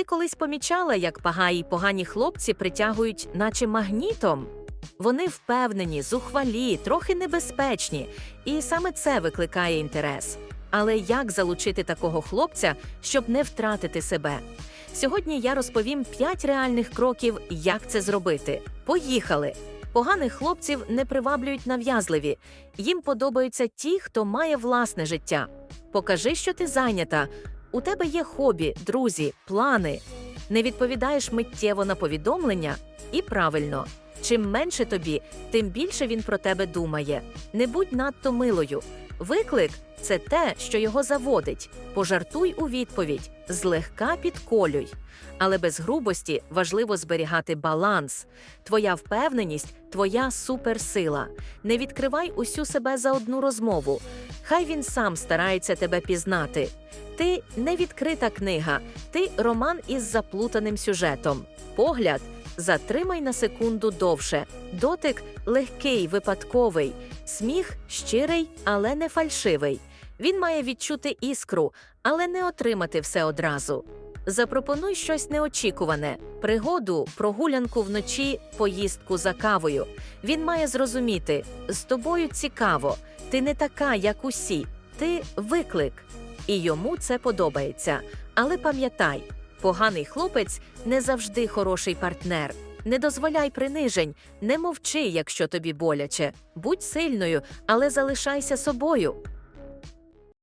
ти колись помічала, як пагаї погані хлопці притягують, наче магнітом? Вони впевнені, зухвалі, трохи небезпечні, і саме це викликає інтерес. Але як залучити такого хлопця, щоб не втратити себе? Сьогодні я розповім 5 реальних кроків, як це зробити. Поїхали! Поганих хлопців не приваблюють нав'язливі. Їм подобаються ті, хто має власне життя. Покажи, що ти зайнята. У тебе є хобі, друзі, плани. Не відповідаєш миттєво на повідомлення? І правильно. Чим менше тобі, тим більше він про тебе думає. Не будь надто милою. Виклик це те, що його заводить. Пожартуй у відповідь, злегка підколюй. Але без грубості важливо зберігати баланс. Твоя впевненість твоя суперсила. Не відкривай усю себе за одну розмову. Хай він сам старається тебе пізнати. Ти не відкрита книга, ти роман із заплутаним сюжетом. Погляд затримай на секунду довше. Дотик легкий, випадковий, сміх щирий, але не фальшивий. Він має відчути іскру, але не отримати все одразу. Запропонуй щось неочікуване: пригоду, прогулянку вночі, поїздку за кавою. Він має зрозуміти, з тобою цікаво, ти не така, як усі, ти виклик. І йому це подобається. Але пам'ятай, поганий хлопець не завжди хороший партнер. Не дозволяй принижень, не мовчи, якщо тобі боляче. Будь сильною, але залишайся собою.